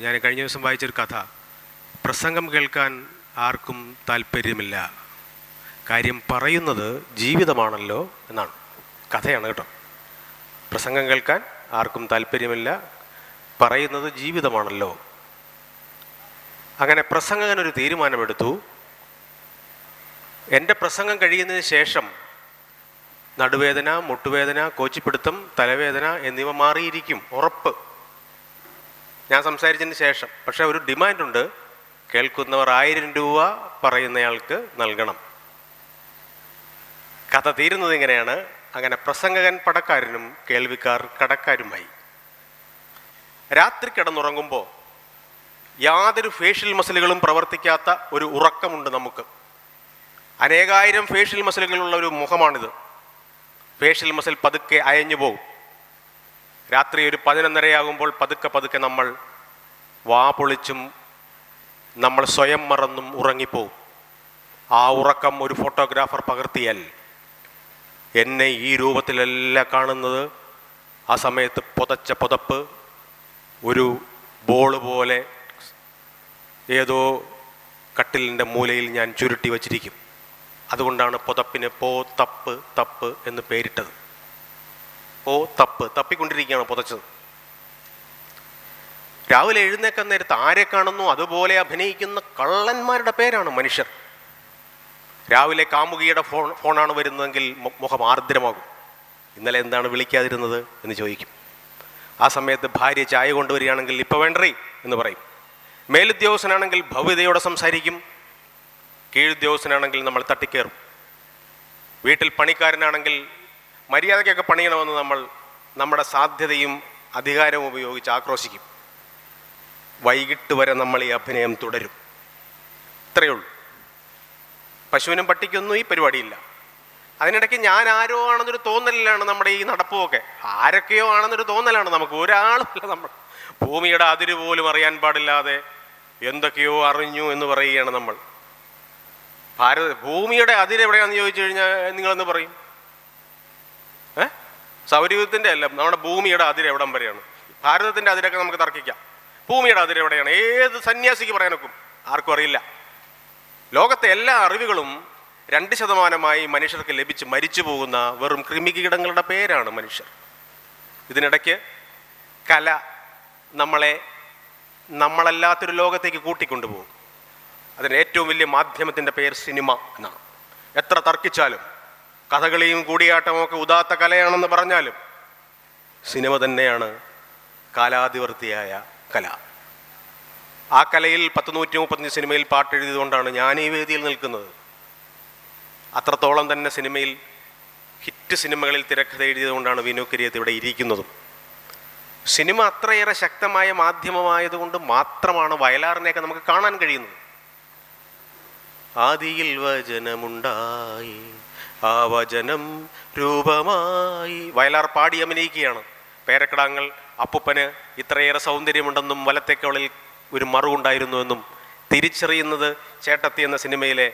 ഞാൻ കഴിഞ്ഞ ദിവസം വായിച്ചൊരു കഥ. പ്രസംഗം കേൾക്കാൻ ആർക്കും താല്പര്യമില്ല. കാര്യം പറയുന്നത് ജീവിതമാണല്ലോ എന്നാണ്. കഥയാണ് കേട്ടോ. പ്രസംഗം കേൾക്കാൻ ആർക്കും താല്പര്യമില്ല. പറയുന്നത് ജീവിതമാണല്ലോ. അങ്ങനെ പ്രസംഗകൻ ഒരു തീരുമാനമെടുത്തു. എന്റെ പ്രസംഗം കഴിയുന്നതിന് ശേഷം നടുവേദന മുട്ടുവേദന കോച്ചിപ്പിടുത്തം തലവേദന എന്നിവ മാറിയിരിക്കും. ഉറപ്പ്. ഞാൻ സംസാരിച്ചതിന് ശേഷം. പക്ഷെ ഒരു ഡിമാൻഡുണ്ട് കേൾക്കുന്നവർ ആയിരം രൂപ പറയുന്നയാൾക്ക് നൽകണം. കഥ തീരുന്നത് ഇങ്ങനെയാണ്. അങ്ങനെ പ്രസംഗകൻ പടക്കാരനും കേൾവിക്കാർ കടക്കാരുമായി. രാത്രി കിടന്നുറങ്ങുമ്പോൾ യാതൊരു ഫേഷ്യൽ മസിലുകളും പ്രവർത്തിക്കാത്ത ഒരു ഉറക്കമുണ്ട് നമുക്ക്. അനേകായിരം ഫേഷ്യൽ മസിലുകളുള്ള ഒരു മുഖമാണിത്. ഫേഷ്യൽ മസിൽ പതുക്കെ അയഞ്ഞു പോകും രാത്രി ഒരു പതിനൊന്നരയാകുമ്പോൾ പതുക്കെ പതുക്കെ നമ്മൾ വാ പൊളിച്ചും നമ്മൾ സ്വയം മറന്നും ഉറങ്ങിപ്പോവും. ആ ഉറക്കം ഒരു ഫോട്ടോഗ്രാഫർ പകർത്തിയാൽ എന്നെ ഈ രൂപത്തിലല്ല കാണുന്നത്. ആ സമയത്ത് പുതച്ച പുതപ്പ് ഒരു ബോൾ പോലെ ഏതോ കട്ടിലിന്റെ മൂലയിൽ ഞാൻ ചുരുട്ടി വച്ചിരിക്കും. അതുകൊണ്ടാണ് പുതപ്പിന് പോ തപ്പ് തപ്പ് എന്ന് പേരിട്ടത്. പോ തപ്പ് തപ്പിക്കൊണ്ടിരിക്കുകയാണ് പുതച്ചത്. രാവിലെ എഴുന്നേക്കാൻ നേരത്ത് ആരെ കാണുന്നു? അതുപോലെ അഭിനയിക്കുന്ന കള്ളന്മാരുടെ പേരാണ് മനുഷ്യർ. രാവിലെ കാമുകിയുടെ ഫോൺ ഫോണാണ് വരുന്നതെങ്കിൽ മുഖം ആർദ്രമാകും. ഇന്നലെ എന്താണ് വിളിക്കാതിരുന്നത് എന്ന് ചോദിക്കും. ആ സമയത്ത് ഭാര്യ ചായ കൊണ്ടുവരികയാണെങ്കിൽ ഇപ്പോൾ വേണ്ടേ എന്ന് പറയും. മേലുദ്യോഗസ്ഥനാണെങ്കിൽ ഭവ്യതയോടെ സംസാരിക്കും. കീഴുദ്യോഗസ്ഥനാണെങ്കിൽ നമ്മൾ തട്ടിക്കേറും. വീട്ടിൽ പണിക്കാരനാണെങ്കിൽ മര്യാദയ്ക്കൊക്കെ പണിയണമെന്ന് നമ്മൾ നമ്മുടെ സാധ്യതയും അധികാരവും ഉപയോഗിച്ച് ആക്രോശിക്കും. വൈകിട്ട് വരെ നമ്മൾ ഈ അഭിനയം തുടരും. ഇത്രയേ ഉള്ളൂ. പശുവിനും പട്ടിക്കൊന്നും ഈ പരിപാടിയില്ല. അതിനിടയ്ക്ക് ഞാൻ ആരോ ആണെന്നൊരു തോന്നലിലാണ് നമ്മുടെ ഈ നടപ്പുമൊക്കെ. ആരൊക്കെയോ ആണെന്നൊരു തോന്നലാണ് നമുക്ക്. ഒരാളുമില്ല നമ്മൾ. ഭൂമിയുടെ അതിര് പോലും അറിയാൻ പാടില്ലാതെ എന്തൊക്കെയോ അറിഞ്ഞു എന്ന് പറയുകയാണ് നമ്മൾ. ഭാരത ഭൂമിയുടെ അതിരെവിടെയാണെന്ന് ചോദിച്ചു കഴിഞ്ഞാൽ നിങ്ങളെന്ന് പറയും? ഏ? സൗരയുഗത്തിന്റെ അല്ല നമ്മുടെ ഭൂമിയുടെ അതിര് എവിടം വരെയാണ്? ഭാരതത്തിന്റെ അതിരൊക്കെ നമുക്ക് തർക്കിക്കാം. ഭൂമിയുടെ അതിര് എവിടെയാണ്? ഏത് സന്യാസിക്ക് പറയാനൊക്കും ആർക്കും അറിയില്ല. ലോകത്തെ എല്ലാ അറിവുകളും രണ്ട് ശതമാനമായി മനുഷ്യർക്ക് ലഭിച്ച് മരിച്ചു പോകുന്ന വെറും കൃമികീടങ്ങളുടെ പേരാണ് മനുഷ്യർ. ഇതിനിടയ്ക്ക് കല നമ്മളെ നമ്മളല്ലാത്തൊരു ലോകത്തേക്ക് കൂട്ടിക്കൊണ്ടുപോകും. അതിന് ഏറ്റവും വലിയ മാധ്യമത്തിന്റെ പേര് സിനിമ എന്നാണ്. എത്ര തർക്കിച്ചാലും കഥകളിയും കൂടിയാട്ടമൊക്കെ ഉദാത്ത കലയാണെന്ന് പറഞ്ഞാലും സിനിമ തന്നെയാണ് കാലാതിവർത്തിയായ കല. ആ കലയിൽ പത്ത് നൂറ്റി മുപ്പത്തഞ്ച് സിനിമയിൽ പാട്ടെഴുതിയതുകൊണ്ടാണ് ഞാൻ ഈ വേദിയിൽ നിൽക്കുന്നത്. അത്രത്തോളം തന്നെ സിനിമയിൽ ഹിറ്റ് സിനിമകളിൽ തിരക്കഥ എഴുതിയതുകൊണ്ടാണ് വിനു കിരിയത്ത് ഇവിടെ ഇരിക്കുന്നതും. സിനിമ അത്രയേറെ ശക്തമായ മാധ്യമമായതുകൊണ്ട് മാത്രമാണ് വയലാറിനെയൊക്കെ നമുക്ക് കാണാൻ കഴിയുന്നത്. ആദിയിൽ വചനമുണ്ടായി. ആ വചനം രൂപമായി വയലാർ പാടി അഭിനയിക്കുകയാണ്. പേരക്കിടാങ്ങൾ അപ്പുപ്പന് ഇത്രയേറെ സൗന്ദര്യമുണ്ടെന്നും വലത്തേക്കവളിൽ ഒരു മറുവുണ്ടായിരുന്നുവെന്നും തിരിച്ചറിയുന്നത് ചേട്ടത്തി എന്ന സിനിമയിലെ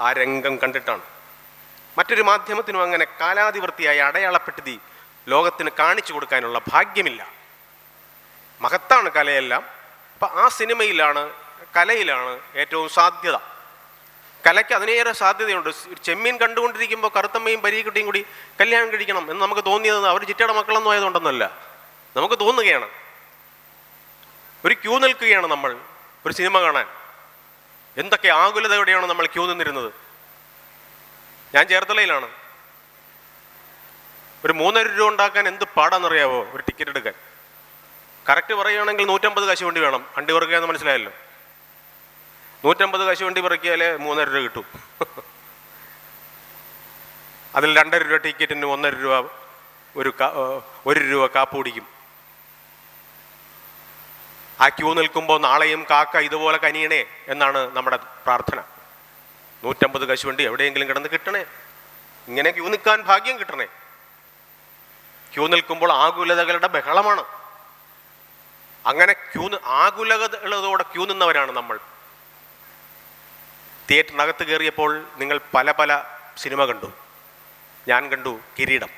ആ രംഗം കണ്ടിട്ടാണ്. മറ്റൊരു മാധ്യമത്തിനും അങ്ങനെ കാലാതിവൃത്തിയായി അടയാളപ്പെടുത്തി ലോകത്തിന് കാണിച്ചു കൊടുക്കാനുള്ള ഭാഗ്യമില്ല. മഹത്താണ് കലയെല്ലാം. അപ്പം ആ സിനിമയിലാണ് കലയിലാണ് ഏറ്റവും സാധ്യത. കലയ്ക്ക് അതിനേറെ സാധ്യതയുണ്ട്. ചെമ്മീൻ കണ്ടുകൊണ്ടിരിക്കുമ്പോൾ കറുത്തമ്മയും പരീക്കുട്ടിയും കൂടി കല്യാണം കഴിക്കണം എന്ന് നമുക്ക് തോന്നിയത് അവർ ചിറ്റയുടെ മക്കളൊന്നും ആയതുകൊണ്ടെന്നല്ല. നമുക്ക് തോന്നുകയാണ്. ഒരു ക്യൂ നിൽക്കുകയാണ് നമ്മൾ ഒരു സിനിമ കാണാൻ. എന്തൊക്കെ ആകുലതയോടെയാണ് നമ്മൾ ക്യൂ നിന്നിരുന്നത്? ഞാൻ ചേർത്തലയിലാണ്. ഒരു മൂന്നര രൂപ ഉണ്ടാക്കാൻ എന്ത് പാടാന്നറിയാവോ? ഒരു ടിക്കറ്റ് എടുക്കാൻ. കറക്റ്റ് പറയുകയാണെങ്കിൽ നൂറ്റമ്പത് കശുവണ്ടി വേണം. അണ്ടി പെറുക്കുക എന്ന് മനസ്സിലായല്ലോ. നൂറ്റമ്പത് കശുവണ്ടി പെറുക്കിയാലേ മൂന്നര രൂപ കിട്ടും. അതിൽ രണ്ടര രൂപ ടിക്കറ്റിന് ഒന്നര രൂപ ഒരു ഒരു രൂപ കാപ്പ് കുടിക്കും. ആ ക്യൂ നിൽക്കുമ്പോൾ നാളെയും കാക്ക ഇതുപോലെ കനിയണേ എന്നാണ് നമ്മുടെ പ്രാർത്ഥന. നൂറ്റമ്പത് കശുവണ്ടി എവിടെയെങ്കിലും കിടന്ന് കിട്ടണേ. ഇങ്ങനെ ക്യൂ നിൽക്കാൻ ഭാഗ്യം കിട്ടണേ. ക്യൂ നിൽക്കുമ്പോൾ ആകുലതകളുടെ ബഹളമാണ്. അങ്ങനെ ക്യൂ ആകുലതകളോടെ ക്യൂ നിന്നവരാണ് നമ്മൾ. തിയേറ്ററിനകത്ത് കയറിയപ്പോൾ നിങ്ങൾ പല പല സിനിമ കണ്ടു. ഞാൻ കണ്ടു കിരീടം.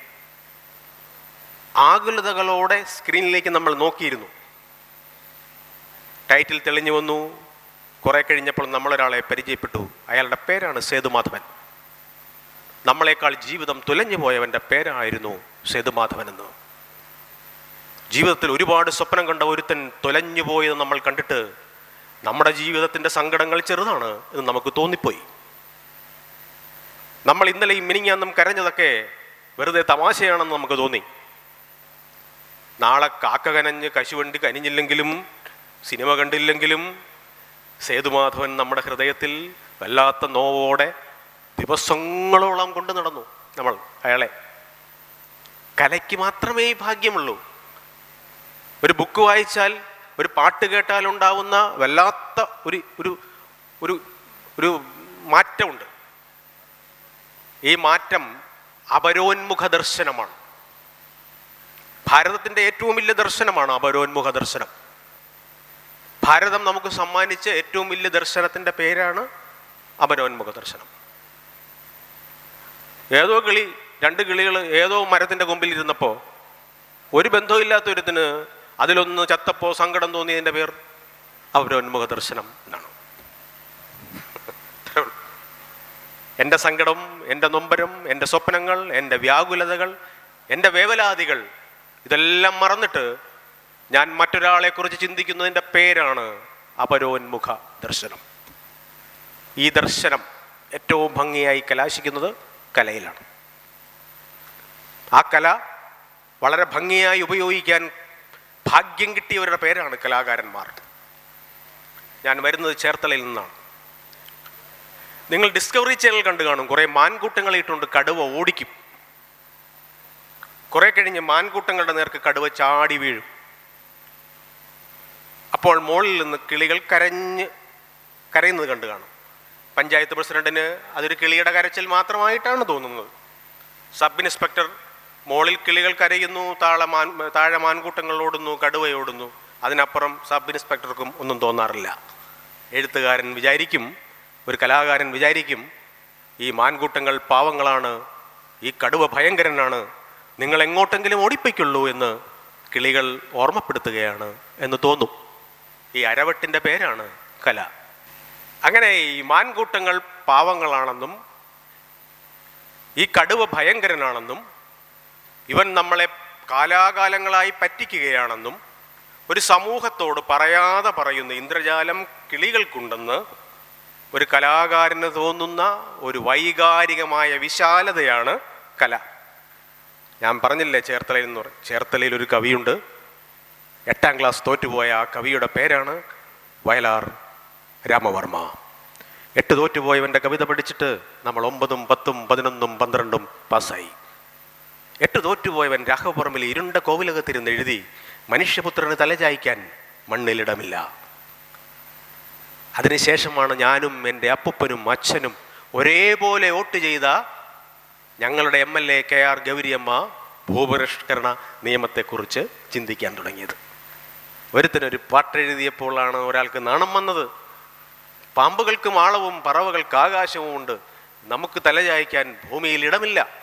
ആകുലതകളോടെ സ്ക്രീനിലേക്ക് നമ്മൾ നോക്കിയിരുന്നു. ടൈറ്റിൽ തെളിഞ്ഞു വന്നു. കുറെ കഴിഞ്ഞപ്പോൾ നമ്മളൊരാളെ പരിചയപ്പെട്ടു. അയാളുടെ പേരാണ് സേതുമാധവൻ. നമ്മളെക്കാൾ ജീവിതം തുലഞ്ഞു പോയവന്റെ പേരായിരുന്നു സേതുമാധവൻ എന്ന്. ജീവിതത്തിൽ ഒരുപാട് സ്വപ്നം കണ്ട ഒരുത്തൻ തുലഞ്ഞു പോയത് നമ്മൾ കണ്ടിട്ട് നമ്മുടെ ജീവിതത്തിന്റെ സങ്കടങ്ങൾ ചെറുതാണ് എന്ന് നമുക്ക് തോന്നിപ്പോയി. നമ്മൾ ഇന്നലെയും മിനിങ്ങാന്നും കരഞ്ഞതൊക്കെ വെറുതെ തമാശയാണെന്ന് നമുക്ക് തോന്നി. നാളെ കാക്ക കനഞ്ഞ് കശുവണ്ടി കനിഞ്ഞില്ലെങ്കിലും സിനിമ കണ്ടില്ലെങ്കിലും സേതുമാധവൻ നമ്മുടെ ഹൃദയത്തിൽ വല്ലാത്ത നോവോടെ ദിവസങ്ങളോളം കൊണ്ട് നടന്നു നമ്മൾ അയാളെ. കലയ്ക്ക് മാത്രമേ ഭാഗ്യമുള്ളൂ. ഒരു ബുക്ക് വായിച്ചാൽ ഒരു പാട്ട് കേട്ടാലുണ്ടാവുന്ന വല്ലാത്ത ഒരു ഒരു ഒരു ഒരു മാറ്റമുണ്ട്. ഈ മാറ്റം അപരോന്മുഖ ദർശനമാണ്. ഭാരതത്തിന്റെ ഏറ്റവും വലിയ ദർശനമാണ് അപരോന്മുഖ ദർശനം. ഭാരതം നമുക്ക് സമ്മാനിച്ച ഏറ്റവും വലിയ ദർശനത്തിന്റെ പേരാണ് അപരോന്മുഖ ദർശനം. ഏതോ കിളി രണ്ട് കിളികൾ ഏതോ മരത്തിന്റെ കൊമ്പിൽ ഇരുന്നപ്പോൾ ഒരു ബന്ധവുമില്ലാത്ത ഒരുത്തിന് അതിലൊന്ന് ചത്തപ്പോ സങ്കടം തോന്നിയതിന്റെ പേർ അവരോന്മുഖ ദർശനം എന്നാണ്. എന്റെ സങ്കടം എന്റെ നൊമ്പരം എന്റെ സ്വപ്നങ്ങൾ എന്റെ വ്യാകുലതകൾ എന്റെ വേവലാതികൾ ഇതെല്ലാം മറന്നിട്ട് ഞാൻ മറ്റൊരാളെക്കുറിച്ച് ചിന്തിക്കുന്നതിന്റെ പേരാണ് അപരോന്മുഖ ദർശനം ഈ ദർശനം ഏറ്റവും ഭംഗിയായി കലാശിക്കുന്നത് കലയിലാണ്. ആ കല വളരെ ഭംഗിയായി ഉപയോഗിക്കാൻ ഭാഗ്യം കിട്ടിയവരുടെ പേരാണ് കലാകാരന്മാർ. ഞാൻ വരുന്നത് ചേർത്തലയിൽ നിന്നാണ്. നിങ്ങൾ ഡിസ്കവറി ചാനൽ കണ്ടു കാണും. കുറേ മാൻകൂട്ടങ്ങളിട്ടുണ്ട് കടുവ ഓടിക്കും. കുറെ കഴിഞ്ഞ് മാൻകൂട്ടങ്ങളുടെ നേർക്ക് കടുവ ചാടി വീഴും. അപ്പോൾ മുകളിൽ നിന്ന് കിളികൾ കരഞ്ഞ് കരയുന്നത് കണ്ടു കാണും. പഞ്ചായത്ത് പ്രസിഡന്റിന് അതൊരു കിളിയുടെ കരച്ചിൽ മാത്രമായിട്ടാണ് തോന്നുന്നത്. സബ് ഇൻസ്പെക്ടർ മുകളിൽ കിളികൾ കരയുന്നു താഴെ മാൻ താഴെ മാൻകൂട്ടങ്ങൾ ഓടുന്നു കടുവ ഓടുന്നു. അതിനപ്പുറം സബ് ഇൻസ്പെക്ടർക്കും ഒന്നും തോന്നാറില്ല. എഴുത്തുകാരൻ വിചാരിക്കും ഒരു കലാകാരൻ വിചാരിക്കും ഈ മാൻകൂട്ടങ്ങൾ പാവങ്ങളാണ് ഈ കടുവ ഭയങ്കരനാണ് നിങ്ങൾ എങ്ങോട്ടെങ്കിലും ഓടിപ്പിക്കുള്ളൂ എന്ന് കിളികൾ ഓർമ്മപ്പെടുത്തുകയാണ് എന്ന് തോന്നും. ഈ അരവട്ടിന്റെ പേരാണ് കല. അങ്ങനെ ഈ മാൻകൂട്ടങ്ങൾ പാവങ്ങളാണെന്നും ഈ കടുവ ഭയങ്കരനാണെന്നും ഇവൻ നമ്മളെ കാലാകാലങ്ങളായി പറ്റിക്കുകയാണെന്നും ഒരു സമൂഹത്തോട് പറയാതെ പറയുന്ന ഇന്ദ്രജാലം കിളികൾക്കുണ്ടെന്ന് ഒരു കലാകാരന് തോന്നുന്ന ഒരു വൈകാരികമായ വിശാലതയാണ് കല. ഞാൻ പറഞ്ഞില്ലേ ചേർത്തലയിൽ എന്ന് പറയും ചേർത്തലയിൽ ഒരു കവിയുണ്ട്. എട്ടാം ക്ലാസ് തോറ്റുപോയ ആ കവിയുടെ പേരാണ് വയലാർ രാമവർമ്മ. എട്ട് തോറ്റുപോയവന്റെ കവിത പഠിച്ചിട്ട് നമ്മൾ ഒമ്പതും പത്തും പതിനൊന്നും പന്ത്രണ്ടും പാസ്സായി. എട്ട് തോറ്റുപോയവൻ രാഘവപുറമിൽ ഇരുണ്ട കോവിലകത്തിരുന്ന് എഴുതി മനുഷ്യപുത്രന് തലചായ്ക്കാൻ മണ്ണിലിടമില്ല. അതിനുശേഷമാണ് ഞാനും എന്റെ അപ്പൂപ്പനും അച്ഛനും ഒരേപോലെ വോട്ട് ചെയ്ത ഞങ്ങളുടെ M L A K R Gowriamma ഭൂപരിഷ്കരണ നിയമത്തെക്കുറിച്ച് ചിന്തിക്കാൻ തുടങ്ങിയത്. ഒരുത്തനൊരു പാട്ടെഴുതിയപ്പോഴാണ് ഒരാൾക്ക് നാണം വന്നത്. പാമ്പുകൾക്കും ആളവും പറവകൾക്ക് ആകാശവും ഉണ്ട്. നമുക്ക് തലചായ്ക്കാൻ ഭൂമിയിൽ ഇടമില്ല.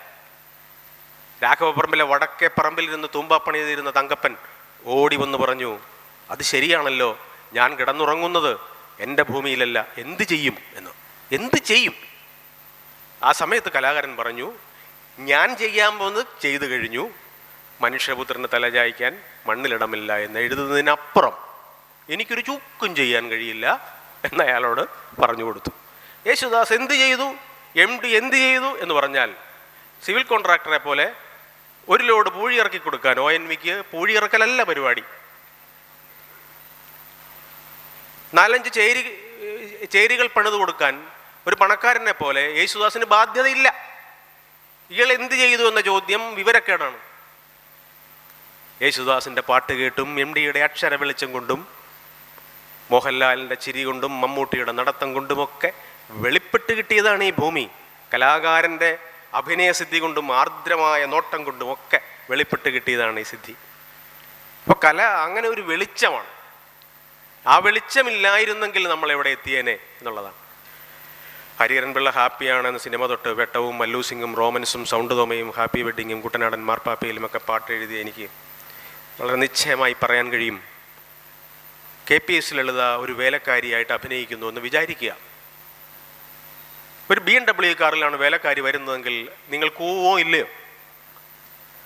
രാഘവപറമ്പിലെ വടക്കേ പറമ്പിൽ നിന്ന് തൂമ്പാപ്പണി ചെയ്തിരുന്ന തങ്കപ്പൻ ഓടി വന്ന് പറഞ്ഞു അത് ശരിയാണല്ലോ. ഞാൻ കിടന്നുറങ്ങുന്നത് എന്റെ ഭൂമിയിലല്ല. എന്ത് ചെയ്യും? എന്ന്. എന്ത് ചെയ്യും? ആ സമയത്ത് കലാകാരൻ പറഞ്ഞു ഞാൻ ചെയ്യാൻ പോകുന്നത് ചെയ്തു കഴിഞ്ഞു. മനുഷ്യപുത്രന് തലചായ്ക്കാൻ മണ്ണിലിടമില്ല എന്ന് എഴുതുന്നതിനപ്പുറം എനിക്കൊരു ചൂക്കും ചെയ്യാൻ കഴിയില്ല എന്ന് അയാളോട് പറഞ്ഞു കൊടുത്തു. യേശുദാസ് എന്ത് ചെയ്തു? എം ഡി എന്ത് ചെയ്തു എന്ന് പറഞ്ഞാൽ സിവിൽ കോൺട്രാക്ടറെ പോലെ ഒരു ലോഡ് പൂഴി ഇറക്കി കൊടുക്കാൻ ഒ എൻ വിക്ക് പൂഴി ഇറക്കലല്ല പരിപാടി. നാലഞ്ച് ചേരി ചേരികൾ പണിത് കൊടുക്കാൻ ഒരു പണക്കാരനെ പോലെ യേശുദാസിന് ബാധ്യതയില്ല. ഇയാൾ എന്ത് ചെയ്തു എന്ന ചോദ്യം വിവരക്കേടാണ്. യേശുദാസിന്റെ പാട്ട് കേട്ടും എം ഡിയുടെ അക്ഷര വെളിച്ചം കൊണ്ടും മോഹൻലാലിന്റെ ചിരി കൊണ്ടും മമ്മൂട്ടിയുടെ നടത്തം കൊണ്ടുമൊക്കെ വെളിപ്പെട്ട് കിട്ടിയതാണ് ഈ ഭൂമി. കലാകാരന്റെ അഭിനയസിദ്ധി കൊണ്ടും ആർദ്രമായ നോട്ടം കൊണ്ടും ഒക്കെ വെളിപ്പെട്ട് കിട്ടിയതാണ് ഈ സിദ്ധി. അപ്പോൾ കല അങ്ങനെ ഒരു വെളിച്ചമാണ്. ആ വെളിച്ചമില്ലായിരുന്നെങ്കിൽ നമ്മൾ എവിടെ എത്തിയേനെ എന്നുള്ളതാണ്. ഹരിഹരൻ പിള്ള ഹാപ്പിയാണ് എന്ന സിനിമ തൊട്ട് വെട്ടവും മല്ലൂസിങ്ങും റോമൻസും സൗണ്ട് തോമയും ഹാപ്പി വെഡിങ്ങും കുട്ടനാടൻ മാർപ്പാപ്പയിലും ഒക്കെ പാട്ട് എഴുതി എനിക്ക് വളരെ നിശ്ചയമായി പറയാൻ കഴിയും. കെ പി എസ് ലളിത ഒരു വേലക്കാരിയായിട്ട് അഭിനയിക്കുന്നു എന്ന് വിചാരിക്കുക. ഒരു ബി എം ഡബ്ല്യു കാറിലാണ് വേലക്കാരി വരുന്നതെങ്കിൽ നിങ്ങൾ കൂവോ ഇല്ലയോ?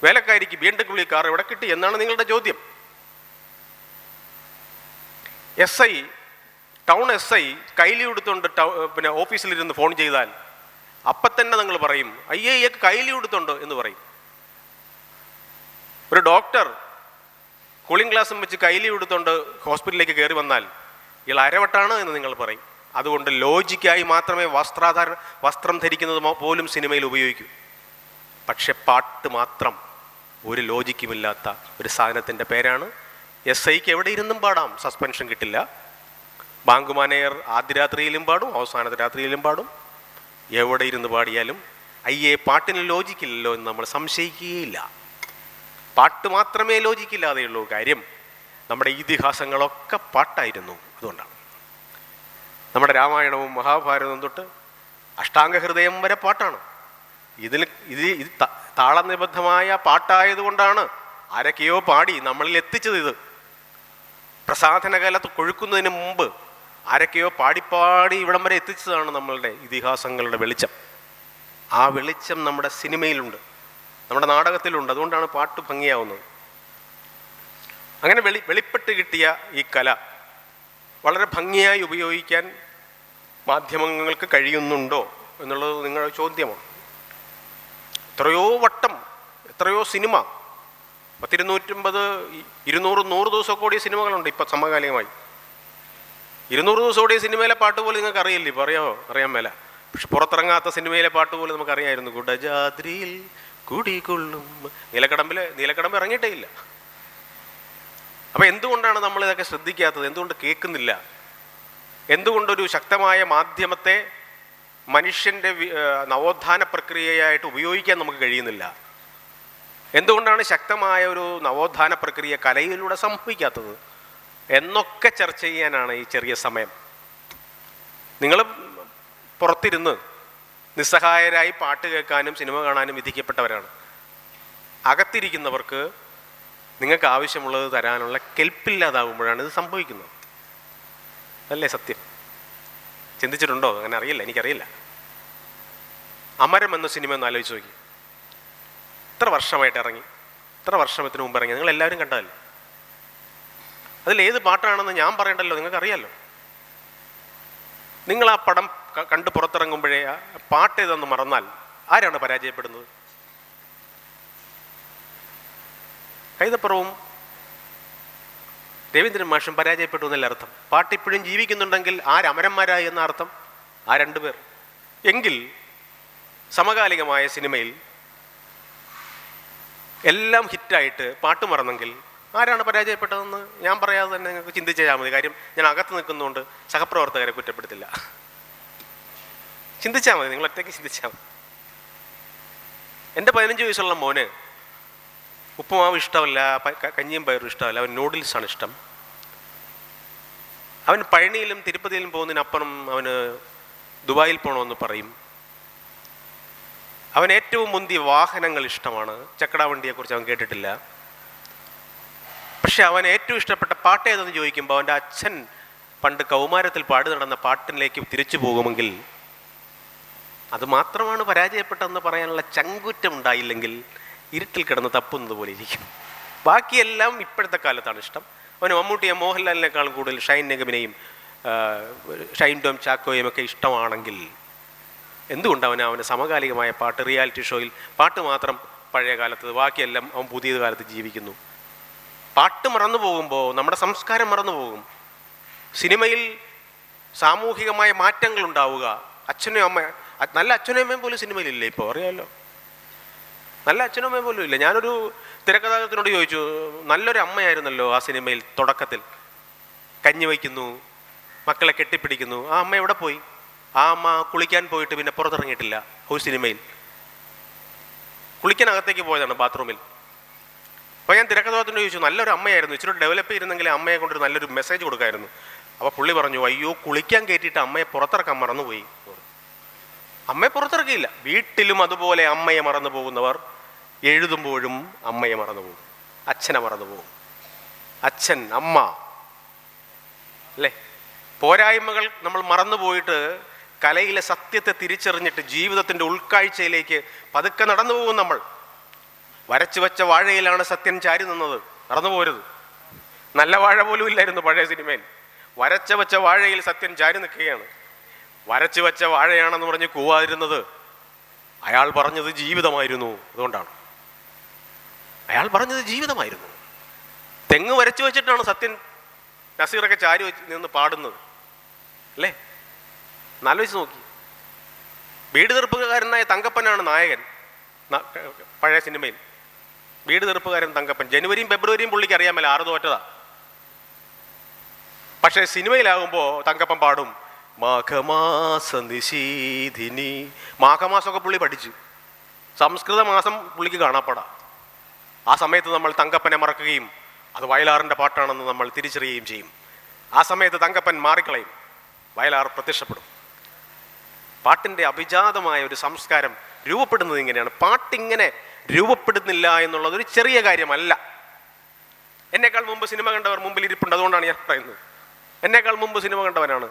വേലക്കാരിക്ക് ബി എം ഡബ്ല്യു കാർ എവിടെ കിട്ടി എന്നാണ് നിങ്ങളുടെ ചോദ്യം. S I town S I കൈലി കൊടുത്തുകൊണ്ട് പിന്നെ ഓഫീസിലിരുന്ന് ഫോൺ ചെയ്താൽ അപ്പം തന്നെ നിങ്ങൾ പറയും അയ്യേ ഇയൊക്കെ കൈലി കൊടുത്തുണ്ട് എന്ന് പറയും. ഒരു ഡോക്ടർ കൂളിംഗ് ഗ്ലാസും വെച്ച് കൈലി കൊടുത്തുകൊണ്ട് ഹോസ്പിറ്റലിലേക്ക് കയറി വന്നാൽ ഇയാൾ അരവട്ടാണ് എന്ന് നിങ്ങൾ പറയും. അതുകൊണ്ട് ലോജിക്കായി മാത്രമേ വസ്ത്രാധാര വസ്ത്രം ധരിക്കുന്നത് പോലും സിനിമയിൽ ഉപയോഗിക്കൂ. പക്ഷെ പാട്ട് മാത്രം ഒരു ലോജിക്കുമില്ലാത്ത ഒരു സാധനത്തിന്റെ പേരാണ് എസ് ഐക്ക് എവിടെ ഇരുന്നും പാടാം. സസ്പെൻഷൻ കിട്ടില്ല. ബാങ്ക് മാനേജർ ആദ്യ രാത്രിയിലും പാടും അവസാനത്തെ രാത്രിയിലും പാടും. എവിടെ ഇരുന്ന് പാടിയാലും അയ്യേ പാട്ടിന് ലോജിക്കില്ലല്ലോ എന്ന് നമ്മൾ സംശയിക്കുകയില്ല. പാട്ട് മാത്രമേ ലോജിക്കില്ലാതെയുള്ളൂ. കാര്യം നമ്മുടെ ഇതിഹാസങ്ങളൊക്കെ പാട്ടായിരുന്നു അതുകൊണ്ടാണ്. നമ്മുടെ രാമായണവും മഹാഭാരതവും തൊട്ട് അഷ്ടാംഗഹൃദയം വരെ പാട്ടാണ്. ഇതിൽ ഇത് ഇത് താളനിബദ്ധമായ പാട്ടായതുകൊണ്ടാണ് ആരൊക്കെയോ പാടി നമ്മളിൽ എത്തിച്ചത് ഇത്. പ്രസാധനകാലത്ത് കൊഴുക്കുന്നതിന് മുമ്പ് ആരൊക്കെയോ പാടിപ്പാടി ഇവിടം വരെ എത്തിച്ചതാണ് നമ്മളുടെ ഇതിഹാസങ്ങളുടെ വെളിച്ചം. ആ വെളിച്ചം നമ്മുടെ സിനിമയിലുണ്ട്. നമ്മുടെ നാടകത്തിലുണ്ട്. അതുകൊണ്ടാണ് പാട്ട് ഭംഗിയാവുന്നത്. അങ്ങനെ വെളി വെളിപ്പെട്ട് കിട്ടിയ ഈ കല വളരെ ഭംഗിയായി ഉപയോഗിക്കാൻ മാധ്യമങ്ങൾക്ക് കഴിയുന്നുണ്ടോ എന്നുള്ളത് നിങ്ങളുടെ ചോദ്യമാണ്. എത്രയോ വട്ടം എത്രയോ സിനിമ പത്തിരുന്നൂറ്റമ്പത് ഇരുന്നൂറ് നൂറ് ദിവസമൊക്കെ ഓടിയ സിനിമകളുണ്ട് ഇപ്പം സമകാലികമായി. ഇരുന്നൂറ് ദിവസം ഓടിയ സിനിമയിലെ പാട്ട് പോലും നിങ്ങൾക്ക് അറിയില്ലേ ഇപ്പോൾ അറിയാമോ അറിയാൻ മേല. പക്ഷെ പുറത്തിറങ്ങാത്ത സിനിമയിലെ പാട്ട് പോലും നമുക്കറിയായിരുന്നു കുടജാദ്രിയിൽ കുടികൊള്ളും. നീലക്കടമ്പിൽ നീലക്കടമ്പ് ഇറങ്ങിയിട്ടേ ഇല്ല. അപ്പോൾ എന്തുകൊണ്ടാണ് നമ്മളിതൊക്കെ ശ്രദ്ധിക്കാത്തത്? എന്തുകൊണ്ട് കേൾക്കുന്നില്ല? എന്തുകൊണ്ടൊരു ശക്തമായ മാധ്യമത്തെ മനുഷ്യന്റെ നവോത്ഥാന പ്രക്രിയയായിട്ട് ഉപയോഗിക്കാൻ നമുക്ക് കഴിയുന്നില്ല? എന്തുകൊണ്ടാണ് ശക്തമായ ഒരു നവോത്ഥാന പ്രക്രിയ കലയിലൂടെ സംഭവിക്കാത്തത്? എന്നൊക്കെ ചർച്ച ചെയ്യാനാണ് ഈ ചെറിയ സമയം. നിങ്ങൾ പുറത്തിരുന്ന് നിസ്സഹായരായി പാട്ട് കേൾക്കാനും സിനിമ കാണാനും വിധിക്കപ്പെട്ടവരാണ്. അകത്തിരിക്കുന്നവർക്ക് നിങ്ങൾക്ക് ആവശ്യമുള്ളത് തരാനുള്ള കെൽപ്പില്ലാതാകുമ്പോഴാണ് ഇത് സംഭവിക്കുന്നത്. അല്ലേ സത്യം? ചിന്തിച്ചിട്ടുണ്ടോ? അങ്ങനെ അറിയില്ല എനിക്കറിയില്ല. അമരം എന്ന സിനിമ ഒന്ന് ആലോചിച്ച് നോക്കി. ഇത്ര വർഷമായിട്ട് ഇറങ്ങി. ഇത്ര വർഷത്തിന് മുമ്പ് ഇറങ്ങി. നിങ്ങൾ എല്ലാവരും കണ്ടതല്ലേ? അതിൽ ഏത് പാട്ടാണെന്ന് ഞാൻ പറയണ്ടല്ലോ നിങ്ങൾക്ക് അറിയാലോ? നിങ്ങൾ ആ പടം കണ്ട് പുറത്തിറങ്ങുമ്പോഴേ ആ പാട്ട് ഏതെന്ന് മറന്നാൽ ആരാണ് പരാജയപ്പെടുന്നത്? കൈതപ്പുറവും രവീന്ദ്രൻ മാഷും പരാജയപ്പെട്ടു എന്നല്ല അർത്ഥം. പാട്ട് ഇപ്പോഴും ജീവിക്കുന്നുണ്ടെങ്കിൽ ആരമരന്മാരായി എന്ന അർത്ഥം? ആ രണ്ടുപേർ എങ്കിൽ സമകാലികമായ സിനിമയിൽ എല്ലാം ഹിറ്റായിട്ട് പാട്ട് മറന്നെങ്കിൽ ആരാണ് പരാജയപ്പെട്ടതെന്ന് ഞാൻ പറയാതെ തന്നെ നിങ്ങൾക്ക് ചിന്തിച്ചാൽ മതി. കാര്യം ഞാൻ അകത്ത് നിൽക്കുന്നതുകൊണ്ട് സഹപ്രവർത്തകരെ കുറ്റപ്പെടുത്തില്ല. ചിന്തിച്ചാൽ മതി. നിങ്ങൾ ഒറ്റയ്ക്ക് ചിന്തിച്ചാൽ മതി. എന്റെ പതിനഞ്ച് വയസ്സുള്ള മോന് ഉപ്പുമാവ് ഇഷ്ടമല്ല കഞ്ഞിയും പയറും ഇഷ്ടമല്ല അവൻ നൂഡിൽസാണ് ഇഷ്ടം. അവൻ പഴനിയിലും തിരുപ്പതിയിലും പോകുന്നതിനപ്പുറം അവന് ദുബായിൽ പോകണമെന്ന് പറയും. അവൻ ഏറ്റവും മുന്തിയ വാഹനങ്ങൾ ഇഷ്ടമാണ്. ചക്കടാവണ്ടിയെക്കുറിച്ച് അവൻ കേട്ടിട്ടില്ല. പക്ഷെ അവൻ ഏറ്റവും ഇഷ്ടപ്പെട്ട പാട്ട് ഏതെന്ന് ചോദിക്കുമ്പോൾ അവന്റെ അച്ഛൻ പണ്ട് കൗമാരത്തിൽ പാടി നടന്ന പാട്ടിലേക്ക് തിരിച്ചു പോകുമെങ്കിൽ അത് മാത്രമാണ് പരാജയപ്പെട്ടതെന്ന് പറയാനുള്ള ചങ്കുറ്റം ഉണ്ടായില്ലെങ്കിൽ ഇരുട്ടിൽ കിടന്ന് തപ്പുന്നത് പോലെ ഇരിക്കും. ബാക്കിയെല്ലാം ഇപ്പോഴത്തെ കാലത്താണ് ഇഷ്ടം. അവന് മമ്മൂട്ടിയെ മോഹൻലാലിനേക്കാളും കൂടുതൽ ഷൈൻ നിഗമിനെയും ഷൈൻ ടോം ചാക്കോയും ഒക്കെ ഇഷ്ടമാണെങ്കിൽ എന്തുകൊണ്ട് അവന് അവന് സമകാലികമായ പാട്ട് റിയാലിറ്റി ഷോയിൽ പാട്ട് മാത്രം പഴയ കാലത്ത് ബാക്കിയെല്ലാം അവൻ പുതിയ കാലത്ത് ജീവിക്കുന്നു. പാട്ട് മറന്നു പോകുമ്പോൾ നമ്മുടെ സംസ്കാരം മറന്നു പോകും. സിനിമയിൽ സാമൂഹികമായ മാറ്റങ്ങൾ ഉണ്ടാവുക അച്ഛനും അമ്മ നല്ല അച്ഛനും അമ്മയും പോലും സിനിമയിലില്ലേ ഇപ്പോൾ അറിയാമല്ലോ നല്ല അച്ഛനും അമ്മയും പോലും ഇല്ല. ഞാനൊരു തിരക്കഥാകൃത്തിനോട് ചോദിച്ചു നല്ലൊരു അമ്മയായിരുന്നല്ലോ ആ സിനിമയിൽ തുടക്കത്തിൽ? കഞ്ഞി വയ്ക്കുന്നു മക്കളെ കെട്ടിപ്പിടിക്കുന്നു. ആ അമ്മ എവിടെ പോയി? ആ അമ്മ കുളിക്കാൻ പോയിട്ട് പിന്നെ പുറത്തിറങ്ങിയിട്ടില്ല ഒരു സിനിമയിൽ. കുളിക്കാൻ അകത്തേക്ക് പോയതാണ് ബാത്റൂമിൽ. അപ്പോൾ ഞാൻ തിരക്കഥാകൃത്തിനോട് ചോദിച്ചു നല്ലൊരു അമ്മയായിരുന്നു. ഇച്ചിരി ഡെവലപ്പ് ചെയ്തിരുന്നെങ്കിൽ അമ്മയെ കൊണ്ടൊരു നല്ലൊരു മെസ്സേജ് കൊടുക്കായിരുന്നു. അപ്പോൾ പുള്ളി പറഞ്ഞു അയ്യോ കുളിക്കാൻ കയറ്റിയിട്ട് അമ്മയെ പുറത്തിറക്കാൻ മറന്നുപോയി. അമ്മയെ പുറത്തിറക്കിയില്ല. വീട്ടിലും അതുപോലെ അമ്മയെ മറന്നു പോകുന്നവർ എഴുതുമ്പോഴും അമ്മയെ മറന്നുപോകും അച്ഛനെ മറന്നുപോകും അച്ഛൻ അമ്മ അല്ലേ? പോരായ്മകൾ നമ്മൾ മറന്നുപോയിട്ട് കലയിലെ സത്യത്തെ തിരിച്ചറിഞ്ഞിട്ട് ജീവിതത്തിന്റെ ഉൾക്കാഴ്ചയിലേക്ക് പതുക്കെ നടന്നു പോകും നമ്മൾ. വരച്ചു വെച്ച വാഴയിലാണ് സത്യം ചാരി നിന്നത്. നടന്നു പോരുത്. നല്ല വാഴ പോലും ഇല്ലായിരുന്നു പഴയ സിനിമയിൽ. വരച്ച വെച്ച വാഴയിൽ സത്യം ചാരി നിൽക്കുകയാണ്. വരച്ചു വെച്ച വാഴയാണെന്ന് പറഞ്ഞ് കൂവാതിരുന്നത് അയാൾ പറഞ്ഞത് ജീവിതമായിരുന്നു അതുകൊണ്ടാണ്. അയാൾ പറഞ്ഞത് ജീവിതമായിരുന്നു. തെങ്ങ് വരച്ചു വെച്ചിട്ടാണ് സത്യൻ നസീറൊക്കെ ചാരി വെച്ച് നിന്ന് പാടുന്നത്. അല്ലേ? നാലോചിച്ച് നോക്കി. വീട് തീർപ്പുകാരനായ തങ്കപ്പനാണ് നായകൻ. പഴയ സിനിമയിൽ. വീട് തീർപ്പുകാരൻ തങ്കപ്പൻ. ജനുവരിയും ഫെബ്രുവരിയും പുള്ളിക്ക് അറിയാമല്ലോ ആറ് തോറ്റതാ. പക്ഷേ സിനിമയിലാകുമ്പോൾ തങ്കപ്പൻ പാടും മാഘമാസ നിശീധിനി മാഘമാസമൊക്കെ പുള്ളി പഠിച്ചു. സംസ്കൃത മാസം പുള്ളിക്ക് കാണാപ്പാടാ. ആ സമയത്ത് നമ്മൾ തങ്കപ്പനെ മറക്കുകയും അത് വയലാറിന്റെ പാട്ടാണെന്ന് നമ്മൾ തിരിച്ചറിയുകയും ചെയ്യും. ആ സമയത്ത് തങ്കപ്പൻ മാറിക്കളയും. വയലാർ പ്രത്യക്ഷപ്പെടും. പാട്ടിന്റെ അഭിജാതമായ ഒരു സംസ്കാരം രൂപപ്പെടുന്നത് ഇങ്ങനെയാണ്. പാട്ടിങ്ങനെ രൂപപ്പെടുന്നില്ല എന്നുള്ളത് ഒരു ചെറിയ കാര്യമല്ല. എന്നേക്കാൾ മുമ്പ് സിനിമ കണ്ടവർ മുമ്പിൽ ഇരിപ്പുണ്ട് അതുകൊണ്ടാണ് ഞാൻ പറയുന്നത്. എന്നേക്കാൾ മുമ്പ് സിനിമ കണ്ടവനാണ്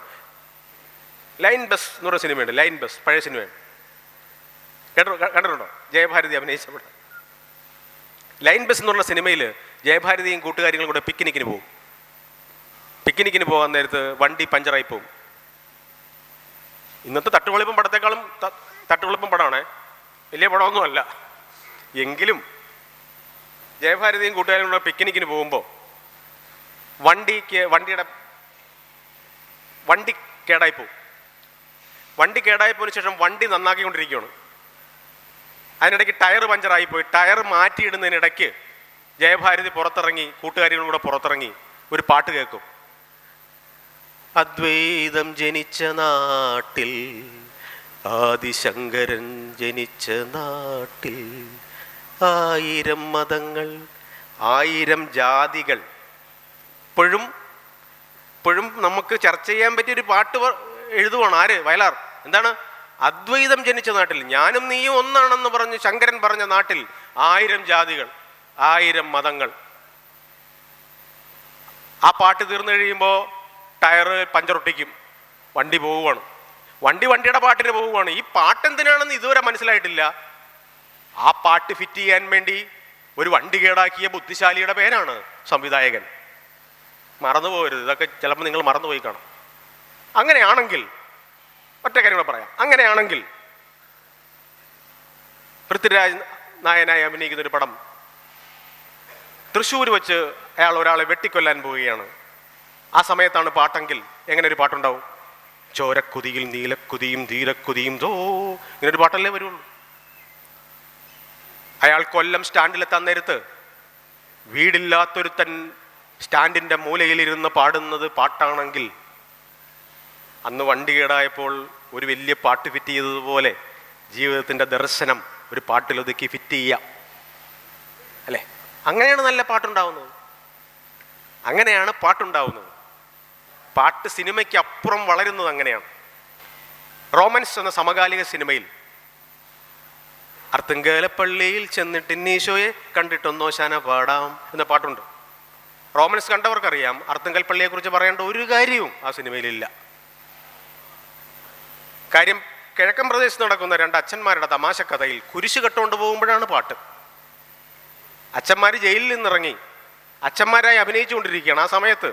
ലൈൻ ബസ് എന്ന് പറയുന്ന സിനിമയുണ്ട് ലൈൻ ബസ് പഴയ സിനിമയാണ്. കേട്ടോ കണ്ടിട്ടുണ്ടോ? ജയഭാരതി അഭിനയിച്ച പടം. ലൈൻ ബസ് എന്ന് പറഞ്ഞ സിനിമയിൽ ജയഭാരതിയും കൂട്ടുകാരികളും കൂടെ പിക്നിക്കിന് പോകും. പിക്നിക്കിന് പോകാൻ നേരത്ത് വണ്ടി പഞ്ചറായി പോകും. ഇന്നത്തെ തട്ടുപൊളിപ്പം പടത്തേക്കാളും ത- തട്ടുപൊളിപ്പം പടമാണേ. വലിയ പടമൊന്നുമല്ല. എങ്കിലും ജയഭാരതിയും കൂട്ടുകാരും കൂടെ പിക്നിക്കിന് പോകുമ്പോൾ വണ്ടിക്ക് വണ്ടിയുടെ വണ്ടി കേടായിപ്പോവും വണ്ടി കേടായി പോയതിനു ശേഷം വണ്ടി നന്നാക്കിക്കൊണ്ടിരിക്കുകയാണ്. അതിനിടയ്ക്ക് ടയർ പഞ്ചറായി പോയി. ടയർ മാറ്റിയിടുന്നതിനിടയ്ക്ക് ജയഭാരതി പുറത്തിറങ്ങി കൂട്ടുകാരികളും കൂടെ പുറത്തിറങ്ങി ഒരു പാട്ട് കേൾക്കും. അദ്വൈതം ജനിച്ച നാട്ടിൽ ആദിശങ്കരൻ ജനിച്ച നാട്ടിൽ ആയിരം മതങ്ങൾ ആയിരം ജാതികൾ. ഇപ്പോഴും ഇപ്പോഴും നമുക്ക് ചർച്ച ചെയ്യാൻ പറ്റിയ ഒരു പാട്ട് എഴുതുവാണ് ആര്? വയലാർ. എന്താണ്? അദ്വൈതം ജനിച്ച നാട്ടിൽ ഞാനും നീയും ഒന്നാണെന്ന് പറഞ്ഞ് ശങ്കരൻ പറഞ്ഞ നാട്ടിൽ ആയിരം ജാതികൾ ആയിരം മതങ്ങൾ. ആ പാട്ട് തീർന്നു കഴിയുമ്പോൾ ടയർ പഞ്ചറൊട്ടിക്കും വണ്ടി പോവുകയാണ് വണ്ടി വണ്ടിയുടെ പാട്ടിന് പോവുകയാണ് ഈ പാട്ട് എന്തിനാണെന്ന് ഇതുവരെ മനസ്സിലായിട്ടില്ല. ആ പാട്ട് ഫിറ്റ് ചെയ്യാൻ വേണ്ടി ഒരു വണ്ടി കേടാക്കിയ ബുദ്ധിശാലിയുടെ പേരാണ് സംവിധായകൻ. മറന്നു പോകരുത് ഇതൊക്കെ ചിലപ്പോൾ നിങ്ങൾ മറന്നുപോയി കാണും. അങ്ങനെയാണെങ്കിൽ ഒറ്റ കാര്യം കൂടെ പറയാം. അങ്ങനെയാണെങ്കിൽ പൃഥ്വിരാജ് നായനായി അഭിനയിക്കുന്ന ഒരു പടം തൃശ്ശൂർ വെച്ച് അയാൾ ഒരാളെ വെട്ടിക്കൊല്ലാൻ പോവുകയാണ്. ആ സമയത്താണ് പാട്ടെങ്കിൽ എങ്ങനെ ഒരു പാട്ടുണ്ടാവും? ചോരക്കുതിയിൽ നീലക്കുതിയും ധീരക്കുതിയും തോ ഇങ്ങനെ ഒരു പാട്ടല്ലേ വരുള്ളൂ. അയാൾ കൊല്ലം സ്റ്റാൻഡിലെത്താൻ നേരത്ത് വീടില്ലാത്തൊരുത്തൻ സ്റ്റാൻഡിന്റെ മൂലയിലിരുന്ന് പാടുന്നത് പാട്ടാണെങ്കിൽ അന്ന് വണ്ടി കേടായപ്പോൾ ഒരു വലിയ പാട്ട് ഫിറ്റ് ചെയ്തതുപോലെ ജീവിതത്തിന്റെ ദർശനം ഒരു പാട്ടിലൊതുക്കി ഫിറ്റ് ചെയ്യാം അല്ലേ? അങ്ങനെയാണ് നല്ല പാട്ടുണ്ടാവുന്നത്. അങ്ങനെയാണ് പാട്ടുണ്ടാവുന്നത്. പാട്ട് സിനിമയ്ക്ക് അപ്പുറം വളരുന്നത് അങ്ങനെയാണ്. റോമൻസ് എന്ന സമകാലിക സിനിമയിൽ അർത്തുങ്കേലപ്പള്ളിയിൽ ചെന്നിട്ട് ഇന്നീശോയെ കണ്ടിട്ടൊന്നോ ശാന പാടാം എന്ന പാട്ടുണ്ട്. റോമൻസ് കണ്ടവർക്കറിയാം അർത്തുങ്കൽ പള്ളിയെക്കുറിച്ച് പറയേണ്ട ഒരു കാര്യവും ആ സിനിമയിലില്ല. കാര്യം കിഴക്കൻ പ്രദേശത്ത് നടക്കുന്ന രണ്ട് അച്ഛന്മാരുടെ തമാശ കഥയിൽ കുരിശ് കെട്ടുകൊണ്ട് പോകുമ്പോഴാണ് പാട്ട്. അച്ഛന്മാർ ജയിലിൽ നിന്നിറങ്ങി. അച്ഛന്മാരായി അഭിനയിച്ചുകൊണ്ടിരിക്കുകയാണ്. ആ സമയത്ത്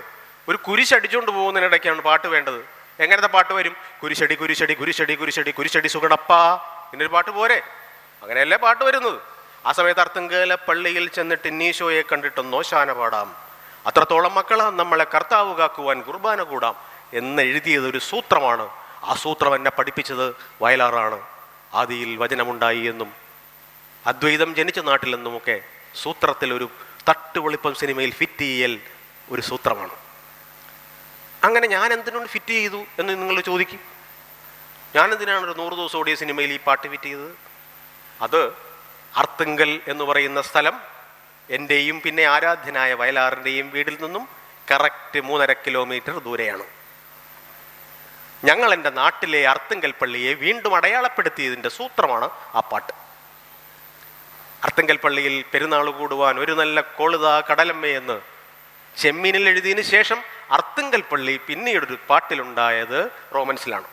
ഒരു കുരിശടിച്ചുകൊണ്ട് പോകുന്നതിനിടയ്ക്കാണ് പാട്ട് വേണ്ടത്. എങ്ങനത്തെ പാട്ട് വരും? കുരിശടി കുരിശടി കുരിശടി കുരിശടി കുരിശടി സുഗടപ്പാ ഇന്നൊരു പാട്ട് പോരെ. അങ്ങനെയല്ലേ പാട്ട് വരുന്നത്. ആ സമയത്ത് അർത്തുങ്കേല പള്ളിയിൽ ചെന്നിട്ട് ഇന്നീശോയെ കണ്ടിട്ടൊന്നോ ശാന പാടാം. അത്രത്തോളം മക്കളാ നമ്മളെ കർത്താവ് കാക്കുവാൻ കുർബാന കൂടാം എന്ന് എഴുതിയതൊരു സൂത്രമാണ് ആ സൂത്രം എന്നെ പഠിപ്പിച്ചത് വയലാറാണ്. ആദിയിൽ വചനമുണ്ടായി എന്നും അദ്വൈതം ജനിച്ച നാട്ടിലെന്നുമൊക്കെ സൂത്രത്തിൽ ഒരു തട്ടുവെളിപ്പം സിനിമയിൽ ഫിറ്റ് ചെയ്യൽ ഒരു സൂത്രമാണ്. അങ്ങനെ ഞാൻ എന്തിനോട് ഫിറ്റ് ചെയ്തു എന്ന് നിങ്ങൾ ചോദിക്കും. ഞാൻ എന്തിനാണ് ഒരു നൂറ് ദിവസം ഓടിയ സിനിമയിൽ ഈ പാട്ട് ഫിറ്റ് ചെയ്തത്? അത് അർത്തുങ്കൽ എന്ന് പറയുന്ന സ്ഥലം എന്റെയും പിന്നെ ആരാധ്യനായ വയലാറിന്റെയും വീടിൽ നിന്നും കറക്റ്റ് മൂന്നര കിലോമീറ്റർ ദൂരെയാണ്. ഞങ്ങൾ എന്റെ നാട്ടിലെ അർത്തുങ്കൽ പള്ളിയെ വീണ്ടും അടയാളപ്പെടുത്തിയതിന്റെ സൂത്രമാണ് ആ പാട്ട്. അർത്തുങ്കൽ പള്ളിയിൽ പെരുന്നാൾ കൂടുവാൻ ഒരു നല്ല കൊളുത കടലമ്മയെന്ന് ചെമ്മീനിൽ എഴുതിയതിന് ശേഷം അർത്തുങ്കൽ പള്ളി പിന്നീടൊരു പാട്ടിലുണ്ടായത് റോമൻസിലാണ്.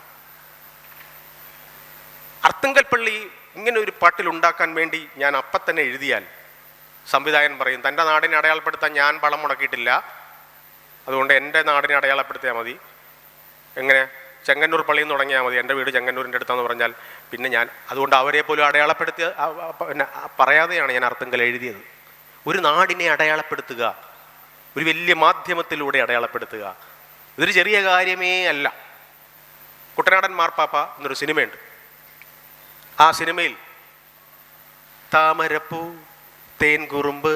അർത്തുങ്കൽ പള്ളി ഇങ്ങനെ ഒരു പാട്ടിലുണ്ടാക്കാൻ വേണ്ടി ഞാൻ അപ്പം തന്നെ എഴുതിയാൽ സംവിധായകൻ പറയും തന്റെ നാടിനെ അടയാളപ്പെടുത്താൻ ഞാൻ പണം മുടക്കിയിട്ടില്ല. അതുകൊണ്ട് എന്റെ നാടിനെ അടയാളപ്പെടുത്തിയാൽ മതി. എങ്ങനെ? ചെങ്ങന്നൂർ പള്ളിയിൽ നിന്ന് തുടങ്ങിയാൽ മതി. എന്റെ വീട് ചെങ്ങന്നൂരിന്റെ അടുത്താന്ന് പറഞ്ഞാൽ പിന്നെ ഞാൻ അതുകൊണ്ട് അവരെ പോലും അടയാളപ്പെടുത്തിയ പിന്നെ പറയാതെയാണ് ഞാൻ അർത്ഥങ്കൽ എഴുതിയത്. ഒരു നാടിനെ അടയാളപ്പെടുത്തുക ഒരു വലിയ മാധ്യമത്തിലൂടെ അടയാളപ്പെടുത്തുക ഇതൊരു ചെറിയ കാര്യമേ അല്ല. കുട്ടനാടൻ മാർപ്പാപ്പ എന്നൊരു സിനിമയുണ്ട്. ആ സിനിമയിൽ താമരപ്പൂ തേൻകുറുമ്പ്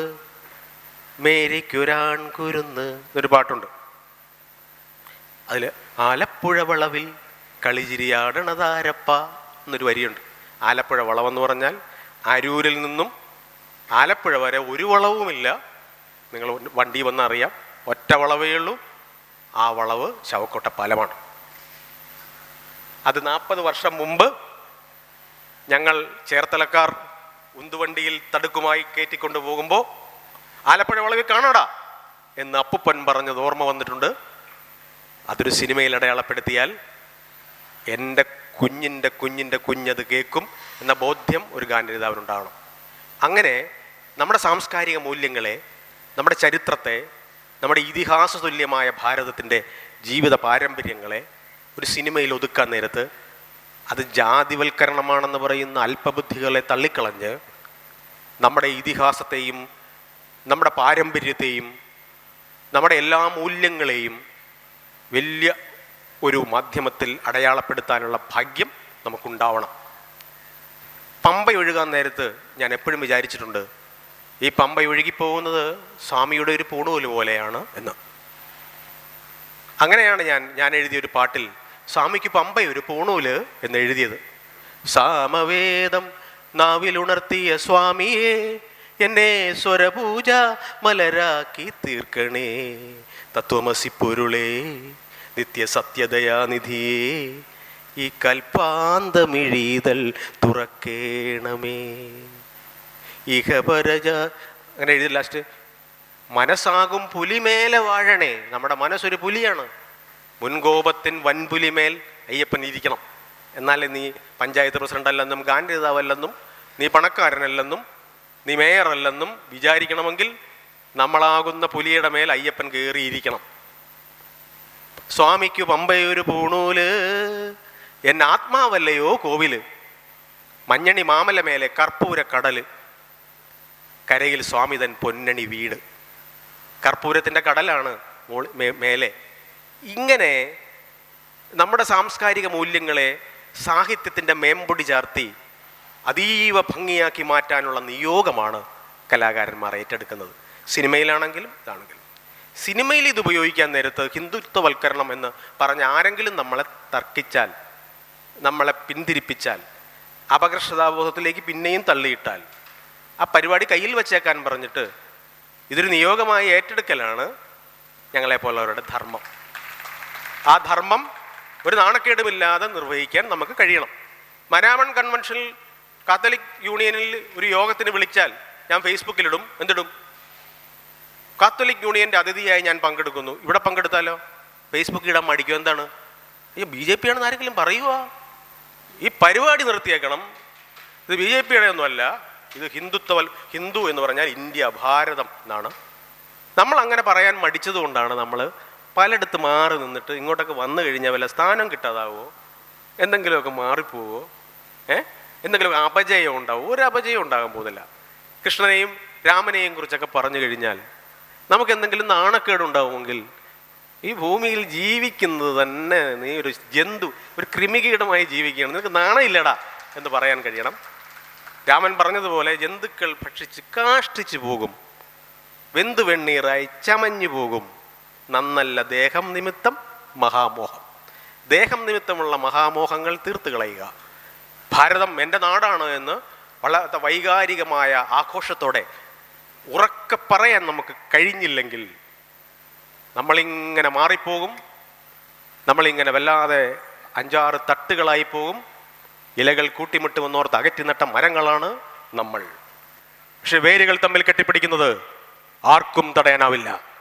മേരിക്കുരാൺ കുരുന്ന് എന്നൊരു പാട്ടുണ്ട്. അതിൽ ആലപ്പുഴ വളവിൽ കളിചിരിയാടണതാരപ്പ എന്നൊരു വരിയുണ്ട്. ആലപ്പുഴ വളവെന്ന് പറഞ്ഞാൽ അരൂരിൽ നിന്നും ആലപ്പുഴ വരെ ഒരു വളവുമില്ല. നിങ്ങൾ വണ്ടി വന്നറിയാം. ഒറ്റ വളവേ ഉള്ളൂ. ആ വളവ് ശവക്കോട്ട പാലമാണ്. അത് നാൽപ്പത് വർഷം മുമ്പ് ഞങ്ങൾ ചേർത്തലക്കാർ ഉന്തുവണ്ടിയിൽ തടുക്കുമായി കയറ്റിക്കൊണ്ടു പോകുമ്പോൾ ആലപ്പുഴ വളവിൽ കാണാടാ എന്ന് അപ്പുപ്പൻ പറഞ്ഞത് ഓർമ്മ വന്നിട്ടുണ്ട്. അതൊരു സിനിമയിൽ അടയാളപ്പെടുത്തിയാൽ എന്റെ കുഞ്ഞിന്റെ കുഞ്ഞിന്റെ കുഞ്ഞത് കേൾക്കും എന്ന ബോധ്യം ഒരു ഗാനരേതാവിനുണ്ടാവണം അങ്ങനെ നമ്മുടെ സാംസ്കാരിക മൂല്യങ്ങളെ നമ്മുടെ ചരിത്രത്തെ നമ്മുടെ ഇതിഹാസ തുല്യമായ ഭാരതത്തിന്റെ ജീവിത പാരമ്പര്യങ്ങളെ ഒരു സിനിമയിൽ ഒതുക്കാൻ നേരത്ത് അത് ജാതിവൽക്കരണമാണെന്ന് പറയുന്ന അല്പബുദ്ധികളെ തള്ളിക്കളഞ്ഞ് നമ്മുടെ ഇതിഹാസത്തെയും നമ്മുടെ പാരമ്പര്യത്തെയും നമ്മുടെ എല്ലാ മൂല്യങ്ങളെയും വലിയ ഒരു മാധ്യമത്തിൽ അടയാളപ്പെടുത്താനുള്ള ഭാഗ്യം നമുക്കുണ്ടാവണം. പമ്പ ഒഴുകാൻ നേരത്ത് ഞാൻ എപ്പോഴും വിചാരിച്ചിട്ടുണ്ട് ഈ പമ്പ ഒഴുകിപ്പോകുന്നത് സ്വാമിയുടെ ഒരു പൂണൂൽ പോലെയാണ് എന്ന്. അങ്ങനെയാണ് ഞാൻ ഞാൻ എഴുതിയ ഒരു പാട്ടിൽ സ്വാമിക്ക് പമ്പ ഒരു പൂണൂൽ എന്ന് എഴുതിയത്. സാമവേദം നാവിലുണർത്തിയ സ്വാമിയെ എന്നെ സ്വരപൂജ മലരാക്കി തീർക്കണേ. തത്വമസി പൊരുളേ നിത്യസത്യദയാനിധിയേ ഈ കൽപ്പാന്തമിഴീതൽ തുറക്കേണമേ. ഇഹപരജ അങ്ങനെ എഴുതി ലാസ്റ്റ് മനസ്സാകും പുലിമേലെ വാഴണേ. നമ്മുടെ മനസ്സൊരു പുലിയാണ്. മുൻകോപത്തിൻ വൻപുലിമേൽ അയ്യപ്പൻ ഇരിക്കണം. എന്നാലേ നീ പഞ്ചായത്ത് പ്രസിഡന്റ് അല്ലെന്നും ഗാന്ധിതാവല്ലെന്നും നീ പണക്കാരനല്ലെന്നും നീ മേയറല്ലെന്നും വിചാരിക്കണമെങ്കിൽ നമ്മളാകുന്ന പുലിയുടെ മേൽ അയ്യപ്പൻ കയറിയിരിക്കണം സ്വാമിക്ക് പമ്പയൊരു പൂണൂൽ എൻ ആത്മാവല്ലയോ കോവിൽ? മഞ്ഞണി മാമല മേലെ കർപ്പൂര കടൽ. കരയിൽ സ്വാമിതൻ പൊന്നണി വീട്. കർപ്പൂരത്തിന്റെ കടലാണ് മേലെ. ഇങ്ങനെ നമ്മുടെ സാംസ്കാരിക മൂല്യങ്ങളെ സാഹിത്യത്തിന്റെ മേമ്പൊടി ചാർത്തി അതീവ ഭംഗിയാക്കി മാറ്റാനുള്ള നിയോഗമാണ് കലാകാരന്മാർ ഏറ്റെടുക്കുന്നത്. സിനിമയിലാണെങ്കിലും ഇതാണെങ്കിലും. സിനിമയിൽ ഇത് ഉപയോഗിക്കാൻ നേരത്ത് ഹിന്ദുത്വവൽക്കരണം എന്ന് പറഞ്ഞ് ആരെങ്കിലും നമ്മളെ തർക്കിച്ചാൽ നമ്മളെ പിന്തിരിപ്പിച്ചാൽ അപകർഷതാബോധത്തിലേക്ക് പിന്നെയും തള്ളിയിട്ടാൽ ആ പരിപാടി കയ്യിൽ വെച്ചേക്കാൻ പറഞ്ഞിട്ട് ഇതൊരു നിയോഗമായി ഏറ്റെടുക്കലാണ് ഞങ്ങളെപ്പോലുള്ളവരുടെ ധർമ്മം. ആ ധർമ്മം ഒരു നാണക്കേടുമില്ലാതെ നിർവഹിക്കാൻ നമുക്ക് കഴിയണം. മരാമൺ കൺവെൻഷനിൽ കാത്തലിക് യൂണിയനിൽ ഒരു യോഗത്തിന് വിളിച്ചാൽ ഞാൻ ഫേസ്ബുക്കിലിടും. എന്തിടും? കാത്തലിക് യൂണിയന്റെ അതിഥിയായി ഞാൻ പങ്കെടുക്കുന്നു. ഇവിടെ പങ്കെടുത്താലോ? ഫേസ്ബുക്കിൽ ഇടാൻ മടിക്കും. എന്താണ്? ഈ ബി ജെ പി ആണെന്ന് ആരെങ്കിലും പറയുക ഈ പരിപാടി നിർത്തിയേക്കണം. ഇത് ബി ജെ പിയുടെ ഒന്നുമല്ല. ഇത് ഹിന്ദുത്വ ഹിന്ദു എന്ന് പറഞ്ഞാൽ ഇന്ത്യ ഭാരതം എന്നാണ്. നമ്മൾ അങ്ങനെ പറയാൻ മടിച്ചതുകൊണ്ടാണ് നമ്മൾ പലയിടത്ത് മാറി നിന്നിട്ട് ഇങ്ങോട്ടൊക്കെ വന്നു കഴിഞ്ഞാൽ വല്ല സ്ഥാനം കിട്ടാതാവോ? എന്തെങ്കിലുമൊക്കെ മാറിപ്പോവോ? ഏ? എന്തെങ്കിലും അപജയം ഉണ്ടാവോ? ഒരു അപജയം ഉണ്ടാകാൻ പോകുന്നില്ല. കൃഷ്ണനെയും രാമനെയും കുറിച്ചൊക്കെ പറഞ്ഞു കഴിഞ്ഞാൽ നമുക്ക് എന്തെങ്കിലും നാണക്കേട് ഉണ്ടാവുമെങ്കിൽ ഈ ഭൂമിയിൽ ജീവിക്കുന്നത് തന്നെ നീ ഒരു ജന്തു ഒരു ക്രിമികീടമായി ജീവിക്കുകയാണ്. നിനക്ക് നാണയില്ലടാ എന്ന് പറയാൻ കഴിയണം. രാമൻ പറഞ്ഞതുപോലെ ജന്തുക്കൾ ഭക്ഷിച്ച് കാഷ്ടിച്ചു പോകും. വെന്തു വെണ്ണീറായി ചമഞ്ഞു പോകും. നന്നല്ല ദേഹം നിമിത്തം മഹാമോഹം. ദേഹം നിമിത്തമുള്ള മഹാമോഹങ്ങൾ തീർത്ത് കളയുക. ഭാരതം എന്റെ നാടാണ് എന്ന് വളരെ വൈകാരികമായ ആഘോഷത്തോടെ ഉറക്കെ പറയാൻ നമുക്ക് കഴിഞ്ഞില്ലെങ്കിൽ നമ്മളിങ്ങനെ മാറിപ്പോകും. നമ്മളിങ്ങനെ വല്ലാതെ അഞ്ചാറ് തട്ടുകളായി പോകും. ഇലകൾ കൂട്ടിമുട്ട് വന്നോർത്ത് അകറ്റി നട്ട മരങ്ങളാണ് നമ്മൾ. പക്ഷെ വേരുകൾ തമ്മിൽ കെട്ടിപ്പിടിക്കുന്നത് ആർക്കും തടയാനാവില്ല.